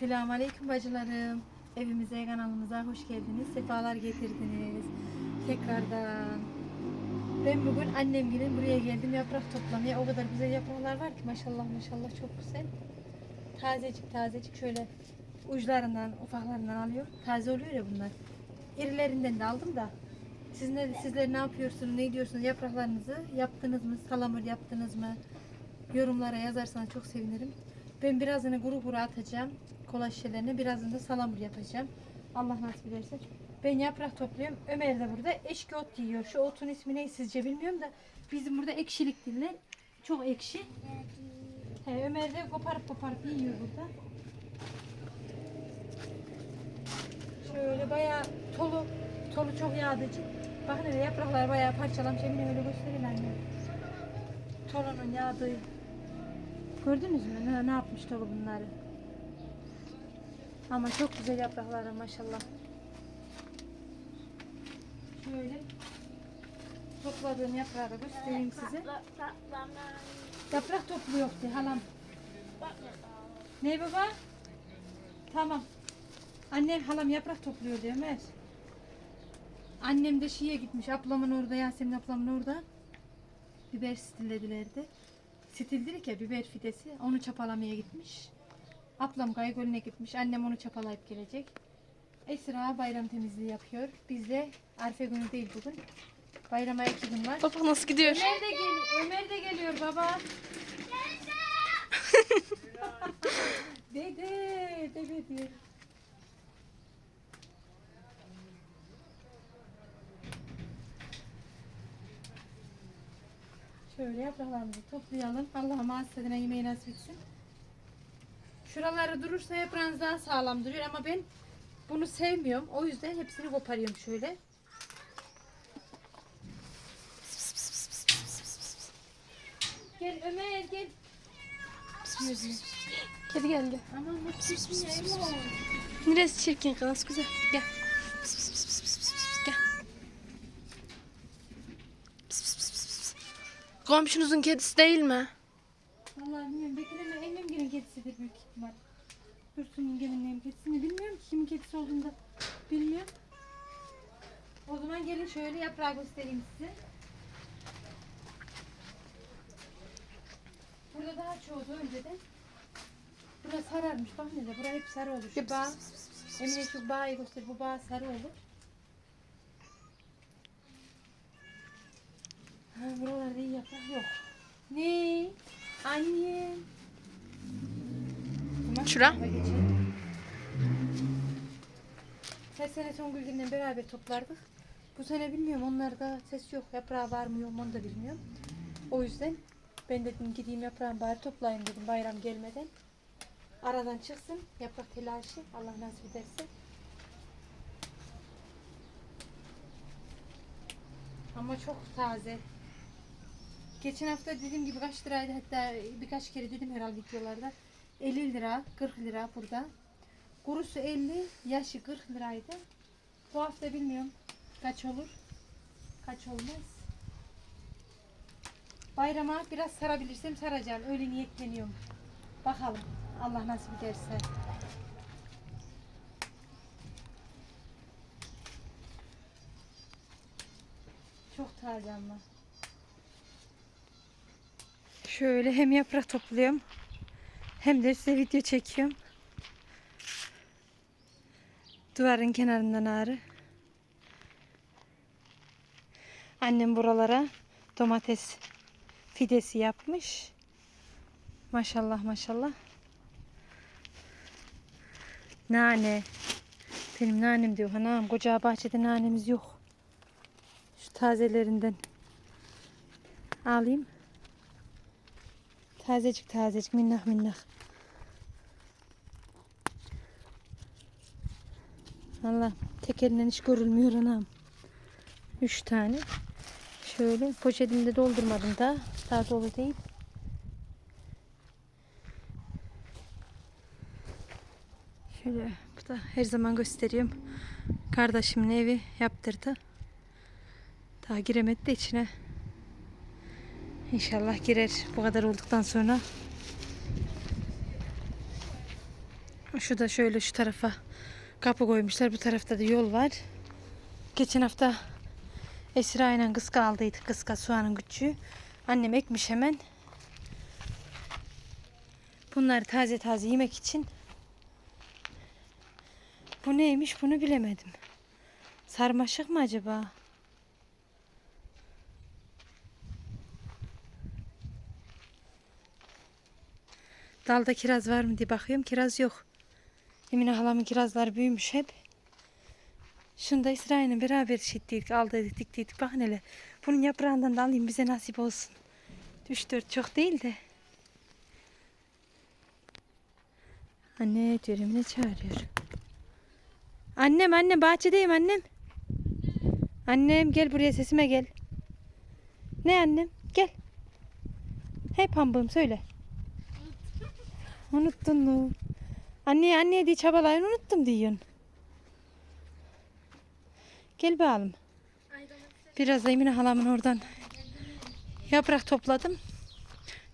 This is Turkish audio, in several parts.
Selamun Aleyküm bacılarım. Evimize, kanalımıza hoş geldiniz. Sefalar getirdiniz. Tekrardan. Ben bugün annem gelin buraya geldim yaprak toplamaya. O kadar güzel yapraklar var ki maşallah maşallah çok güzel. Tazecik tazecik şöyle uçlarından ufaklarından alıyor. Taze oluyor ya bunlar. İrilerinden de aldım da. Siz ne, sizler ne yapıyorsunuz, ne diyorsunuz yapraklarınızı yaptınız mı, salamur yaptınız mı? Yorumlara yazarsanız çok sevinirim. Ben birazını kuru kuru atacağım. Kola şişelerine birazını da salamur yapacağım. Allah nasip ederse. Ben yaprak topluyorum. Ömer de burada eşki ot yiyor. Şu otun ismi ne sizce bilmiyorum da bizim burada ekşilik dinler. Çok ekşi. He, Ömer de koparıp koparıp yiyor burada. Şöyle bayağı tolu, tolu çok yağdıcı. Bakın hele yapraklar bayağı parçalamış. Emine öyle göstereyim anne. Tolunun yağdığı. Gördünüz mü ne, ne yapmış tolu bunları? Ama çok güzel yapraklar maşallah. Şöyle topladığım yaprağı göstereyim size. Yaprak topluyor diye halam. Ne baba? Tamam. Annem halam yaprak topluyor diyor Ömer. Annem de şiye gitmiş. Ablamın orada, Yasemin ablamın orada. Biber stilledilerdi. Stildirik ya biber fidesi. Onu çapalamaya gitmiş. Ablam Gaygöl'üne gitmiş. Annem onu çapalayıp gelecek. Esra bayram temizliği yapıyor. Biz de Arife günü değil bugün. Bayrama iki gün var. Baba nasıl gidiyor? Ömer de, gel Ömer de geliyor baba. dede, dede diyor. Şöyle yapraklarımızı toplayalım. Allah'ım hasredine yemeği nasip etsin. Şuraları durursa yaprağınız daha sağlam duruyor ama ben bunu sevmiyorum. O yüzden hepsini koparıyorum şöyle. Gel Ömer gel. Kedi geldi. Aman bak çirkin ya Emo. Neresi çirkin kız güzel. Gel. Gel. Komşunuzun kedisi değil mi? Vallahi bilmiyorum. Gelin kedisidir büyük ihtimal. Dursun gelin kedisini bilmiyorum ki kimin kedisi olduğunu da bilmiyorum. O zaman gelin şöyle yaprağı göstereyim size. Burada daha çoğudu önceden. Burası sararmış. Bak ne de burası hep sarı olur. Şu bağ. Emine şu bağı göster. Bu bağ sarı olur. Ha, buralarda iyi yaprak yok. Ne? Annem. Şura. Her sene Songül Gül'le beraber toplardık. Bu sene bilmiyorum onlarda ses yok. Yaprağı var mı yok mu onu da bilmiyorum. O yüzden ben dedim gideyim yaprağın bari toplayayım dedim bayram gelmeden. Aradan çıksın yaprak telaşı Allah nasip ederse. Ama çok taze. Geçen hafta dediğim gibi kaç liraydı hatta birkaç kere dedim herhalde videolarda. 50 lira, 40 lira burada. Kurusu 50, yaşı 40 liraydı. Bu hafta bilmiyorum kaç olur, kaç olmaz. Bayrama biraz sarabilirsem saracağım. Öyle niyetleniyorum. Bakalım. Allah nasip ederse. Çok taze ama. Şöyle hem yaprak topluyorum hem de size video çekiyorum. Duvarın kenarından ağrı. Annem buralara domates fidesi yapmış. Maşallah maşallah. Nane. Benim nanem diyor. Anam koca bahçede nanemiz yok. Şu tazelerinden alayım. Tazecik tazecik minnak minnak. Allah tek elinden hiç görülmüyor anam. Üç tane. Şöyle poşetimde doldurmadım da. Daha dolu değil. Şöyle bu da her zaman gösteriyorum. Kardeşimin evi yaptırdı. Daha giremedi de içine. İnşallah girer bu kadar olduktan sonra. Şu da şöyle şu tarafa kapı koymuşlar. Bu tarafta da yol var. Geçen hafta Esra ile kıska aldıydık. Kıska soğanın küçüğü. Annem ekmiş hemen. Bunları taze taze yemek için. Bu neymiş bunu bilemedim. Sarmaşık mı acaba? Dalda kiraz var mı diye bakıyorum. Kiraz yok. Emine halamın kirazları büyümüş hep. Şunu da İsrail'le beraber şittiydik, aldıydık, diktiydik. Bakın hele. Bunun yaprağından da alayım bize nasip olsun. 3-4 çok değil de. Anne diyor Emine çağırıyor. Annem annem bahçedeyim annem. Annem gel buraya sesime gel. Ne annem? Gel. Hey pambığım söyle. Unuttun mu? Anne anne diye çabalayın unuttum diyorsun. Gel bakalım. Biraz da Emine halamın oradan yaprak topladım.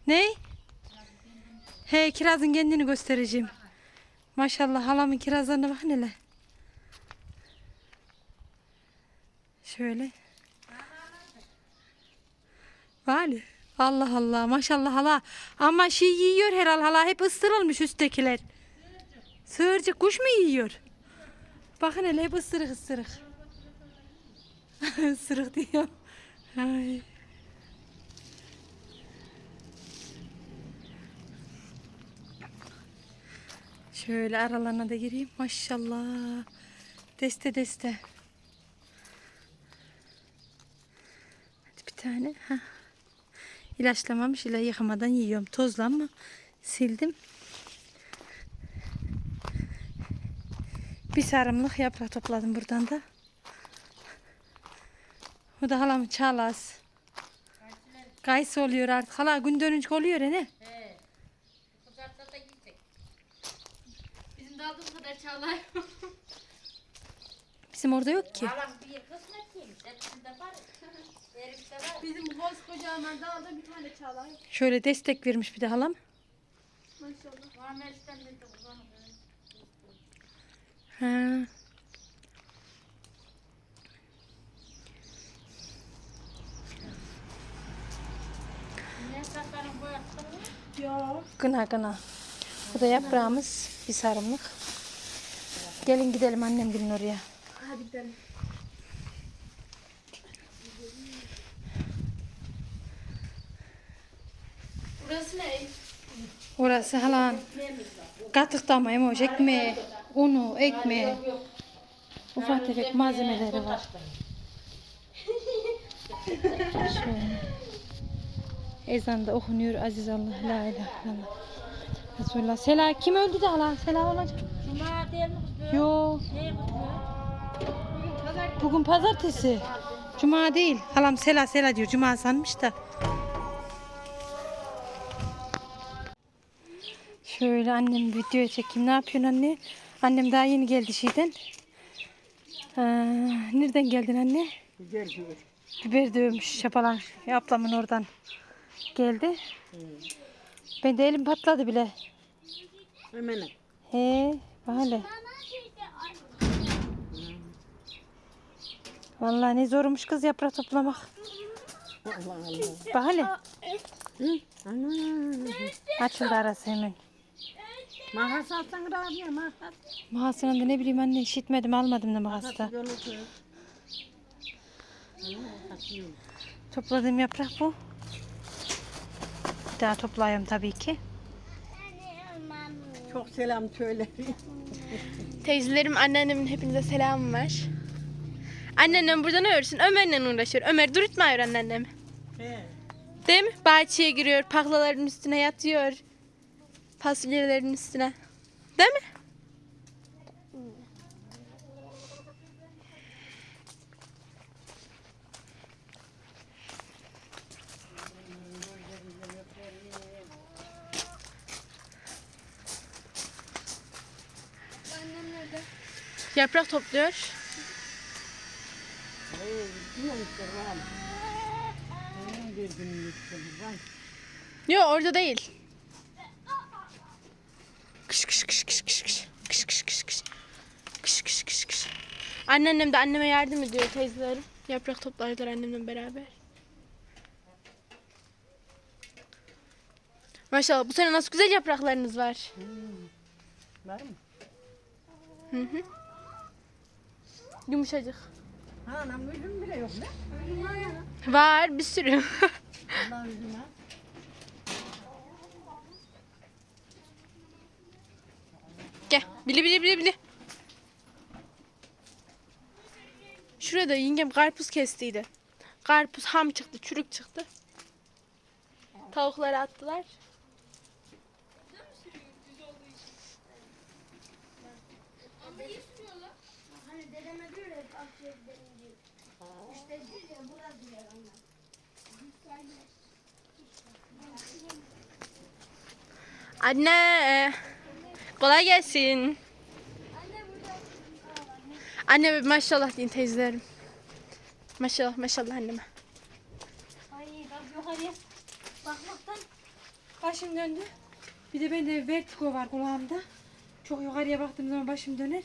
Ne? He kirazın kendini göstereceğim. Maşallah halamın kirazlarına bak hele. Şöyle. Vali. Allah Allah maşallah hala. Ama şey yiyor herhal hala hep ıstırılmış üsttekiler. Sığırcık kuş mu yiyor? Bakın hele hep ısırık ısırık. ısırık diyor. Ay. Şöyle aralarına da gireyim. Maşallah. Deste deste. Hadi bir tane. Heh. İlaçlamamış ile yıkamadan yiyorum. Tozlanma. Sildim. Bir sarımlık yaprak topladım buradan da. Bu da halamın çağlas. Kayısı oluyor artık. Hala gün dönünce oluyor ya ne? Bizim kadar orada yok ki. Alan bir kısmetiymiş. Hepsinde var. Var. Bizim koskoca Ömer'de aldı bir tane çağlar. Şöyle destek vermiş bir de halam. Maşallah. Muammer'den de uzanır. Ha. Gına gına. Bu da yaprağımız. Bir sarımlık. Gelin gidelim annem gelin oraya. Hadi gidelim. Burası ne? Orası halan. Katık da mı emoş ekmeği, unu, ekmeği. Ufak tefek malzemeleri var. Şöyle. Ezan da okunuyor Aziz Allah la ilahe illallah. Resulullah. Sela kim öldü de hala? Sela olacak. Cuma değil mi kız? Yo. Ne kız bu? Bugün pazartesi. Cuma değil. Halam Sela Sela diyor. Cuma sanmış da. Şöyle annem video çekeyim. Ne yapıyorsun anne? Annem daha yeni geldi şeyden. Ee, nereden geldin anne? Biber dövmüş şapalan. Ablamın oradan geldi. Ben de elim patladı bile. Hemen. He, böyle. Vallahi ne zormuş kız yaprak toplamak. Allah Allah. Ana. Açıldı arası hemen. Makas alsan Rabia makas. Mahasının da ne bileyim anne işitmedim almadım da makas yok. Topladığım yaprak bu. Bir daha toplayayım tabii ki. Çok selam söyle. Teyzelerim, anneannemin hepinize selam var. Anneannem burada ne örsün? Ömer'le uğraşıyor. Ömer durutmuyor anneannemi. He. Değil mi? Bahçeye giriyor, paklaların üstüne yatıyor. Fasulyelerin üstüne. Değil mi? Yaprak topluyor. Yok orada değil. kış kış kış. Kış kış kış kış. Kış kış kış kış. Anneannem de anneme yardım ediyor teyzelerim. Yaprak toplarlar annemle beraber. Maşallah bu sene nasıl güzel yapraklarınız var. Hmm. Var mı? Hı hı. Yumuşacık. Ha, anam üzüm bile yok ne? Var bir sürü. Allah üzüm ha. Gel. Bili bili bili bili. Şurada yengem karpuz kestiydi. Karpuz ham çıktı, çürük çıktı. Tavukları attılar. Anne. Kolay gelsin. Anne maşallah deyin teyzelerim. Maşallah maşallah anneme. Ay bak yukarıya bakmaktan başım döndü. Bir de bende vertigo var kulağımda. Çok yukarıya baktığım zaman başım döner.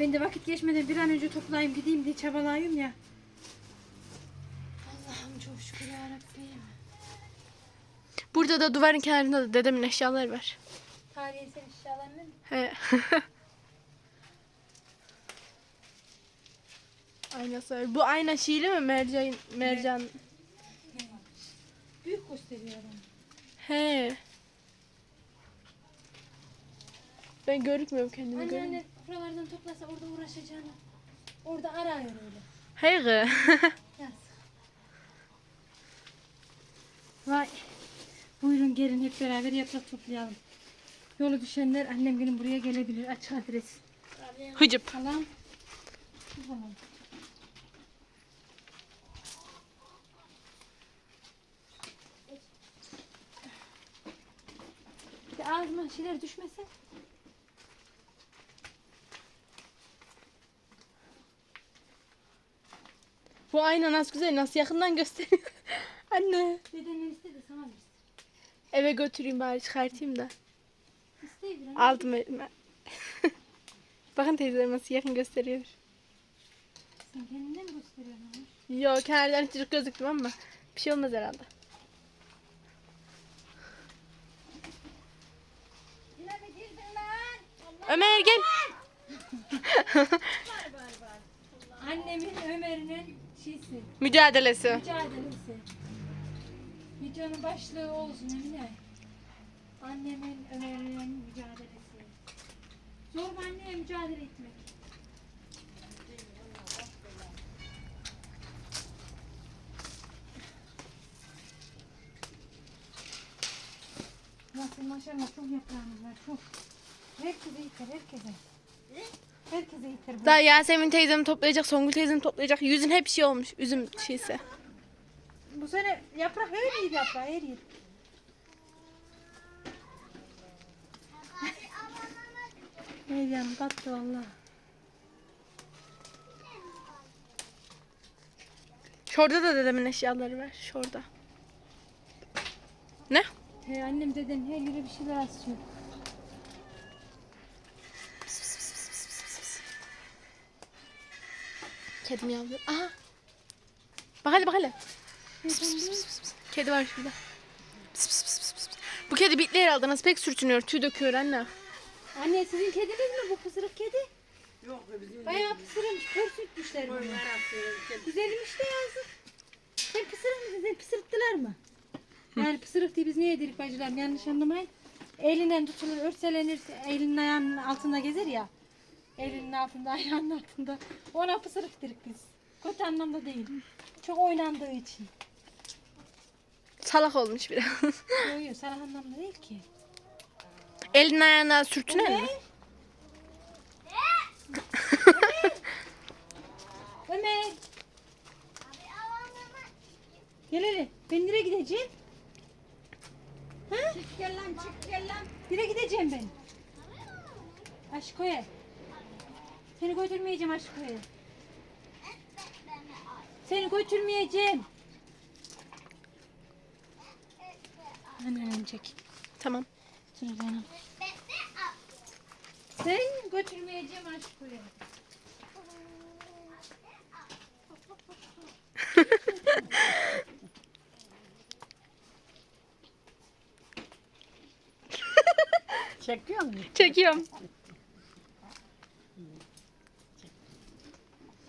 Ben de vakit geçmeden bir an önce toplayayım gideyim diye çabalayayım ya. Allah'ım çok şükür yarabbim. Burada da duvarın kenarında da dedemin eşyaları var. Tarihsel eşyalarını He. Aynası var. Bu ayna şiili mi mercan mercan? büyük gösteriyor adam. He. Ben görükmüyorum kendimi. Anne görüyorum. anne buralardan toplasa orada uğraşacağını. Orada arıyor öyle. Yaz. Vay. Buyurun gelin hep beraber yaprak toplayalım. Yolu düşenler annem gelin buraya gelebilir. Açık adres. Hıcıp. De ağzıma şeyler düşmesin. Bu ayna nasıl güzel, nasıl yakından gösteriyor. Anne. Dedenin istedi sana versin. Eve götüreyim bari çıkartayım da. Aldım elime. Bakın teyzelerim nasıl yakın gösteriyor. sen kendine mi gösteriyorsun? Yok kenardan çocuk gözüktüm ama bir şey olmaz herhalde. Ömer gel. Annemin Ömer'in şeysi. Mücadelesi. Mücadelesi. Videonun başlığı olsun Emine. Annemin Ömer'in mücadelesi. Zor anneye mücadele etmek? Nasıl maşallah çok yaprağımız var çok. Herkese yeter herkese. Herkese yeter. bu. Daha Yasemin teyzem toplayacak, Songül teyzem toplayacak. Yüzün hep şey olmuş. Üzüm şeysi. Bu sene yaprak her yer yaprağı her yer. Her yanım battı valla. Şurada da dedemin eşyaları var. Şurada. Ne? He, annem deden her yere bir şeyler asıyor. Kedim yavru. Aha. Bak hele bak hele. Kedi var şurada. Pıs, pıs, pıs. Bu kedi bitli herhalde. Nasıl pek sürtünüyor. Tüy döküyor anne. Anne sizin kediniz mi bu pısırık kedi? Yok be bizim Bayağı pısırmış. Kör sütmüşler bunu. Güzelmiş de yazık. Sen pısırık mısın? Sen pısırıttılar mı? Yani pısırık diye biz niye dedik bacılarım yanlış anlamayın. Elinden tutulur, örselenir, elinin ayağının altında gezer ya. Elinin altında, ayağının altında. Ona pısırık dedik biz. Kötü anlamda değil. Çok oynandığı için. Salak olmuş biraz. Yok yok, sana anlamda değil ki. Elin ayağına sürtüner mi? Ömer. Gel hele. Ben nereye gideceğim? Ha? Çık gel lan çık gel lan. Nereye gideceğim ben? Aşko'ya. Seni götürmeyeceğim Aşko'ya. Seni götürmeyeceğim. Anneanneni çek. Tamam. Dur canım. Sen götürmeyeceğim artık buraya. Çekiyor mu? Çekiyorum.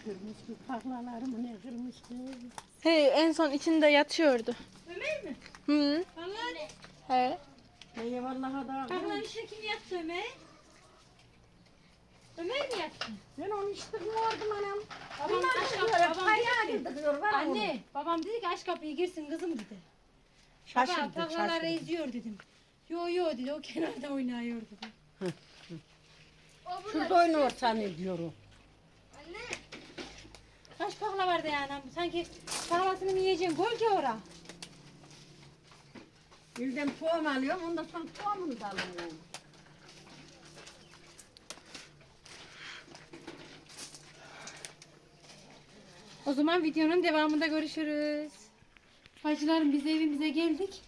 Kırmıştı tarlalarımı ne kırmıştı. Hey en son içinde yatıyordu. Ömer mi? Hı. He. Neye vallahi da. Kahlan işini kim yaptı Ömer? Ömer mi yaptı? Ben onu hiç tıkmıyordum anam. Babam aç tıkıyor, kapı, babam dedi ki. Anne, babam dedi ki aç kapıyı girsin kızım dedi. Şaşırdı, Baba taklaları şaşırdı. eziyor dedim. Yo yo dedi o kenarda oynuyor dedi. Şurada oynuyor zannediyorum. Kaç pakla vardı yani sanki paklasını mı yiyeceksin gol ki ora. Birden tohum alıyorum, ondan sonra tohumunu da alıyorum. O zaman videonun devamında görüşürüz. Bacılarım biz evimize geldik.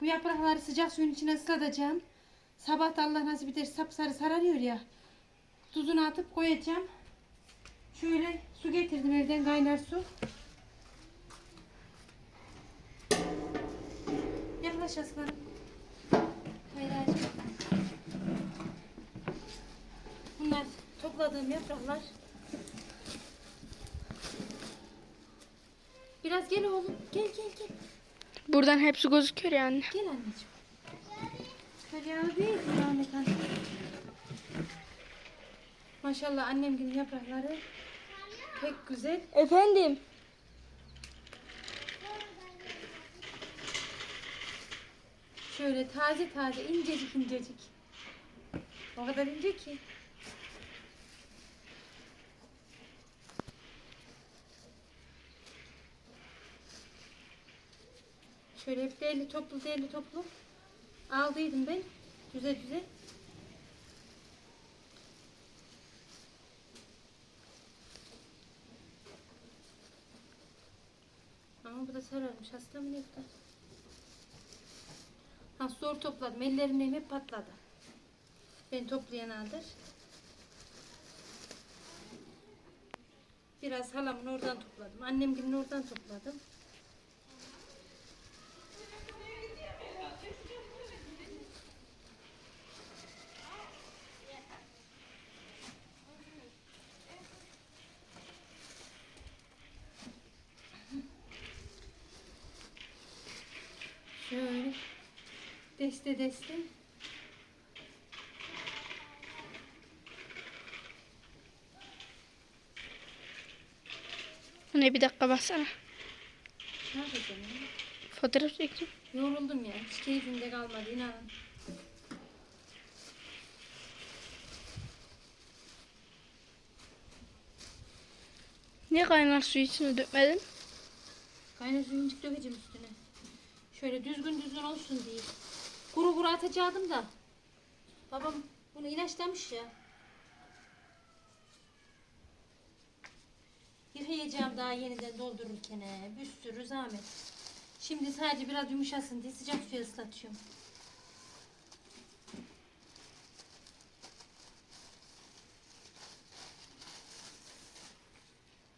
Bu yaprakları sıcak suyun içine ıslatacağım. Sabah da Allah nasip eder sapsarı sararıyor ya. Tuzunu atıp koyacağım. Şöyle su getirdim evden kaynar su. Aslanım. Hayracığım. Bunlar topladığım yapraklar. Biraz gel oğlum. Gel gel gel. Buradan hepsi gözüküyor yani. Gel anneciğim. Hadi abi. Rahmet anne. Maşallah annem gibi yaprakları pek güzel. Efendim. Şöyle taze taze incecik incecik. O kadar ince ki. Şöyle hep değerli toplu değerli toplu aldıydım ben. Düze düze. Ama bu da sararmış. Hasta mı ne bu? Ha zor topladım. Ellerim hep patladı. Ben toplayan aldır. Biraz halamın oradan topladım. Annem gibi oradan topladım. Şöyle deste deste. Ne bir dakika baksana. Ne yapacağım ya? Fotoğraf çekeceğim. Yoruldum ya. Hiç keyfimde kalmadı inanın. Niye kaynar suyu içine dökmedin? Kaynar suyuncuk dökeceğim üstüne. Şöyle düzgün düzgün olsun diye. Kuru kuru atacaktım da. Babam bunu ilaçlamış ya. Yıkayacağım daha yeniden doldururken. Bir sürü zahmet. Şimdi sadece biraz yumuşasın diye sıcak suya ıslatıyorum.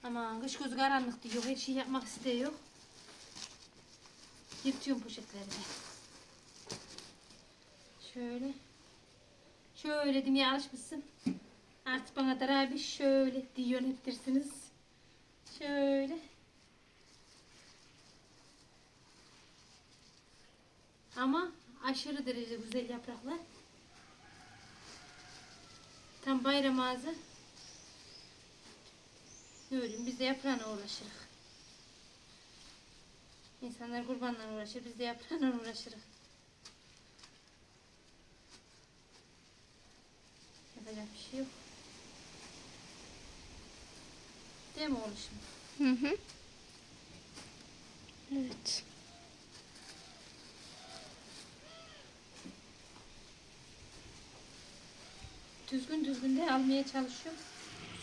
Aman kış gözü karanlık diyor. Her şey yapmak istiyor. Yırtıyorum poşetleri de. Şöyle. Şöyle demeye alışmışsın. Artık bana da abi şöyle diye yönetirsiniz. Şöyle. Ama aşırı derece güzel yapraklar. Tam bayram ağzı. Bileyim biz de yaprağına uğraşırız. İnsanlar kurbanla uğraşır, biz de yaprağına uğraşırız. Yapacak bir şey yok. Değil mi oğluşum? Hı hı. Evet. Düzgün düzgün de almaya çalışıyorum.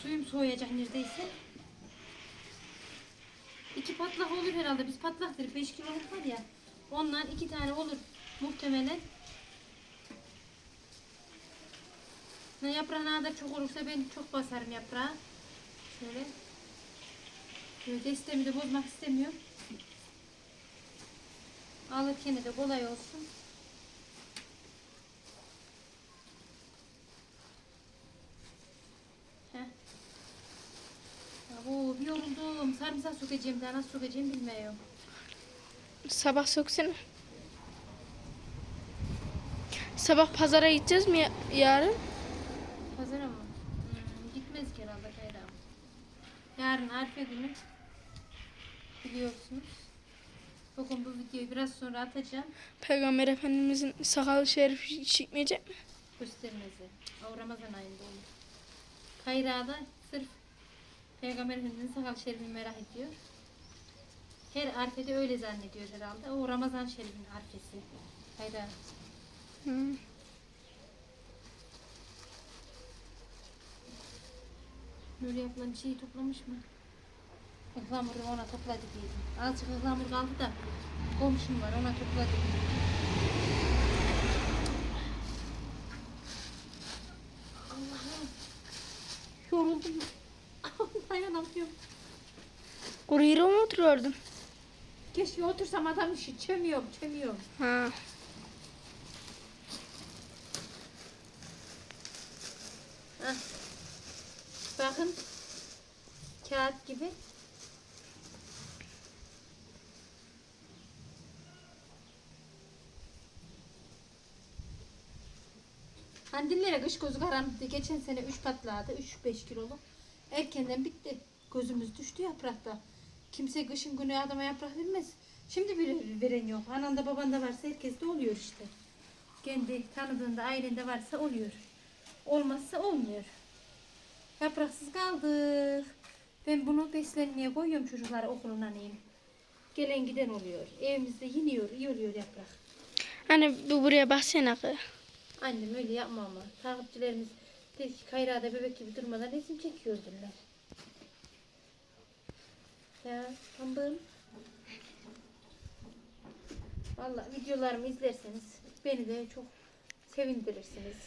Suyum soğuyacak neredeyse. İki patlak olur herhalde. Biz patlak dedik. 5 kiloluk var ya. Ondan iki tane olur muhtemelen. Ne yaprağına da çok olursa ben çok basarım yaprağı. Şöyle. Böyle destemi de bozmak istemiyorum. Alırken de kolay olsun. Bu bir yoruldum. Sarımsak sokacağım daha nasıl sokacağım bilmiyorum. Sabah soksana. Sabah pazara gideceğiz mi ya- yarın? Pazara mı? Hmm, gitmez ki herhalde Kayra. Yarın Arife günü. Biliyorsunuz. Bugün bu videoyu biraz sonra atacağım. Peygamber Efendimizin sakal şerif çıkmayacak mı? Göstermezi. O Ramazan ayında olur. Kayra da sırf Peygamber Efendimiz'in sakal şerifini merak ediyor. Her arfede öyle zannediyor herhalde. O Ramazan şerifinin arfesi. Kayra. Hı. Böyle yapılan şeyi toplamış mı? Ihlamuru ona topladı diyordum. Azıcık ıhlamur kaldı da komşum var ona topladı Allah'ım. Yoruldum. Dayanamıyorum. Kuru yere mi oturuyordun? Keşke otursam adam işi çemiyorum çemiyorum. Ha. Heh. Bakın. Kağıt gibi. Kandillere kış gözü karanlıktı. Geçen sene 3 patladı. 3-5 kiloluk. Erkenden bitti. Gözümüz düştü yaprakta. Kimse kışın günü adama yaprak vermez. Şimdi bir veren yok. Ananda babanda varsa herkes de oluyor işte. Kendi tanıdığında ailende varsa oluyor. Olmazsa olmuyor. Yapraksız kaldık. Ben bunu beslenmeye koyuyorum çocuklara okuluna neyim. Gelen giden oluyor. Evimizde yeniyor, iyi oluyor yaprak. Hani bu buraya baksana kız. Annem öyle yapma ama. Takipçilerimiz der ki Kayra'da bebek gibi durmadan resim çekiyordurlar. Ya pambığım. Valla videolarımı izlerseniz beni de çok sevindirirsiniz.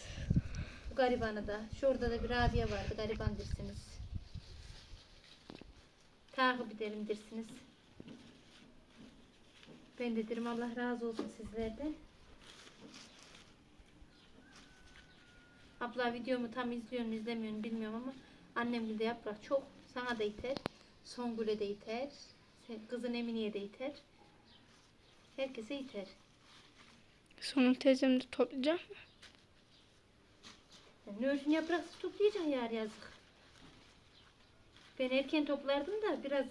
Bu garibanı da. Şurada da bir Rabia vardı gariban dersiniz. Takip edelim dersiniz. Ben de derim Allah razı olsun sizlerden. Abla videomu tam izliyor mu izlemiyor mu bilmiyorum ama annem de yaprak çok. Sana da iter. Songül'e de sen- Kızın Emine'ye de iter. Herkese iter. Sonra teyzem de toplayacağım. Yani ne ölçün yapraksız toplayacaksın yar yazık. Ben erken toplardım da biraz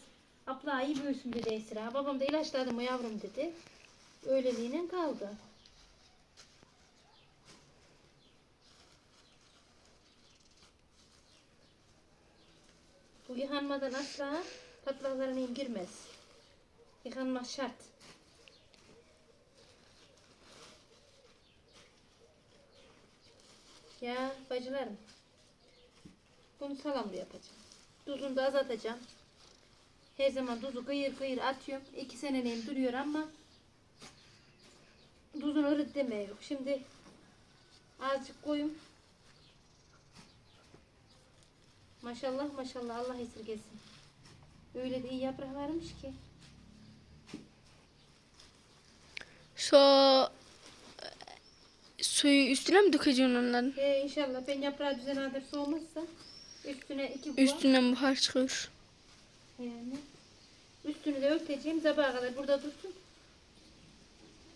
abla iyi büyüsün dedi Esra. Babam da ilaçladım o yavrum dedi. Öyleliğine kaldı. Bu yıkanmadan asla patlaklarına girmez. Yıkanmak şart. Ya bacılarım. Bunu salamlı yapacağım. Tuzunu da azaltacağım. Her zaman tuzu kıyır kıyır atıyorum. İki seneliğim duruyor ama tuzunu ırıt demiyor. Şimdi azıcık koyayım. Maşallah maşallah Allah esirgesin. Öyle de iyi yaprak varmış ki. E, suyu üstüne mi dökeceksin onların? He inşallah ben yaprağı düzen adresi olmazsa üstüne iki kuva. Üstünden buhar çıkıyor. Yani üstünü de örteceğim sabaha kadar burada dursun.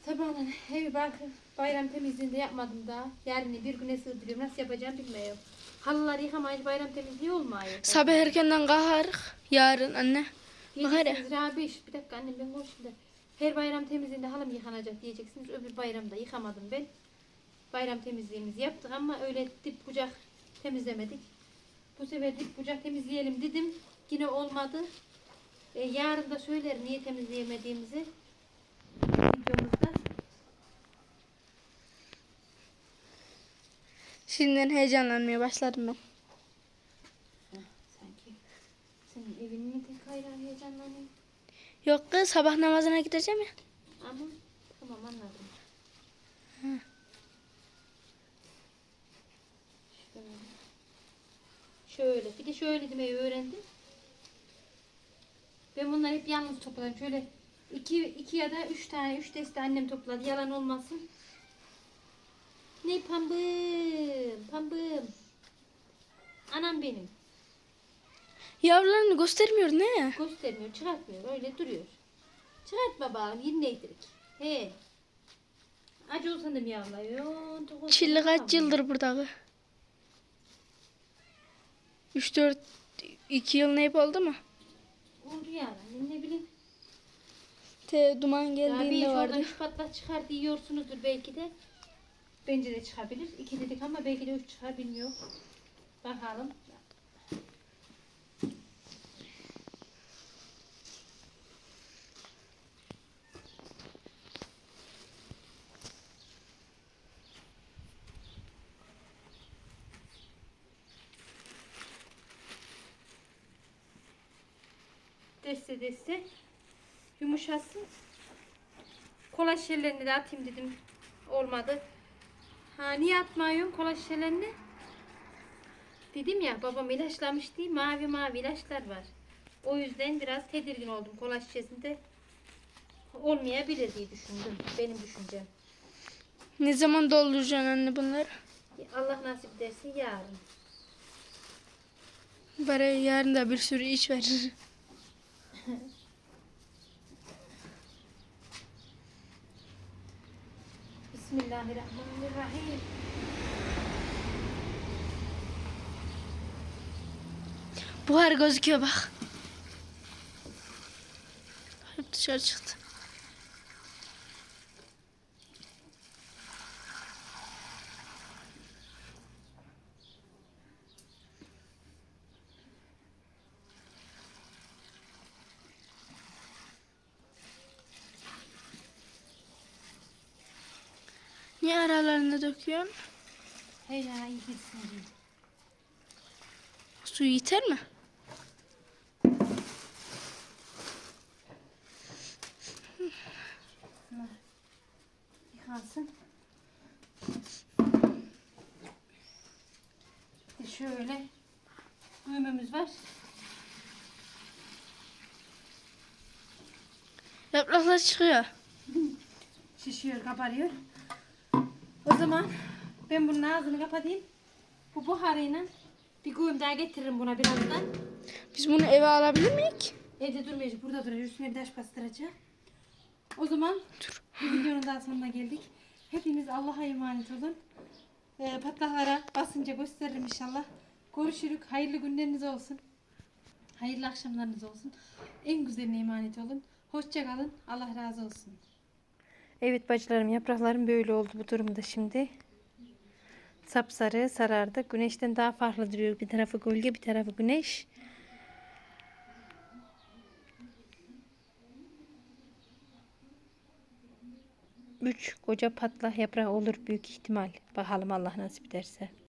Sabahına evi bakın bayram temizliğinde yapmadım daha. Yarın bir güne sığdırıyorum. Nasıl yapacağım bilmiyorum. Halılar yıkamayınca bayram temizliği olmuyor. Sabah erkenden kalkarız. Yarın anne. Bak hele. Diyeceksiniz Rabiş bir dakika annem ben konuşayım da. Her bayram temizliğinde halım yıkanacak diyeceksiniz. Öbür bayramda yıkamadım ben. Bayram temizliğimizi yaptık ama öyle dip bucak temizlemedik. Bu sefer dip bucak temizleyelim dedim. Yine olmadı. E, yarın da söyler niye temizleyemediğimizi. Videomuzda. Şimdiden heyecanlanmaya başladım ben. Sanki senin evin mi tek hayran heyecanlanıyor? Yok kız sabah namazına gideceğim ya. Ama tamam anladım. Şöyle. Bir de şöyle demeyi öğrendim. Ben bunları hep yalnız topladım. Şöyle iki, iki ya da üç tane, üç deste annem topladı. Yalan olmasın. Ne pambım, pambım. Anam benim. Yavrularını göstermiyor ne? Göstermiyor, çıkartmıyor. Öyle duruyor. Çıkart babalım, yine neydirik. He. Acı olsan da mı yavruyor? Çilli kaç yıldır burada? 3-4 2 yıl ne oldu mu? Oldu yani. Ne bileyim. Te duman Ya bir geldiğinde oradan vardı. üç patlak çıkar diyorsunuzdur belki de. Bence de çıkabilir. İki dedik ama belki de üç çıkar bilmiyor. Bakalım. Deste deste yumuşasın. Kola şişelerini de atayım dedim. Olmadı. Ha niye atmıyorum kola şişelerini? Dedim ya babam ilaçlamış değil mavi mavi ilaçlar var. O yüzden biraz tedirgin oldum kola şişesinde olmayabilir diye düşündüm. Benim düşüncem. Ne zaman dolduracaksın anne bunları? Allah nasip ederse yarın. Bari yarın da bir sürü iş var. Bismillahirrahmanirrahim. Buhar gözüküyor bak. Hep dışarı çıktı. Niye ya iyi gitsin diye. Su yeter mi? Yıkansın. İşte şöyle düğümümüz var. Yapraklar çıkıyor. Şişiyor, kabarıyor. O zaman ben bunun ağzını kapatayım. Bu buharıyla bir güğüm daha getiririm buna birazdan. Biz bunu eve alabilir miyiz? Evde durmayacak, burada duracak. Üstüne bir taş bastıracağım. O zaman bir videonun daha sonuna geldik. Hepiniz Allah'a emanet olun. Ee, patlaklara basınca gösteririm inşallah. Görüşürük. Hayırlı günleriniz olsun. Hayırlı akşamlarınız olsun. En güzeline emanet olun. Hoşça kalın. Allah razı olsun. Evet bacılarım yapraklarım böyle oldu bu durumda şimdi. Sapsarı sarardı. Güneşten daha farklı duruyor. Bir tarafı gölge bir tarafı güneş. Üç koca patlak yaprağı olur büyük ihtimal. Bakalım Allah nasip ederse.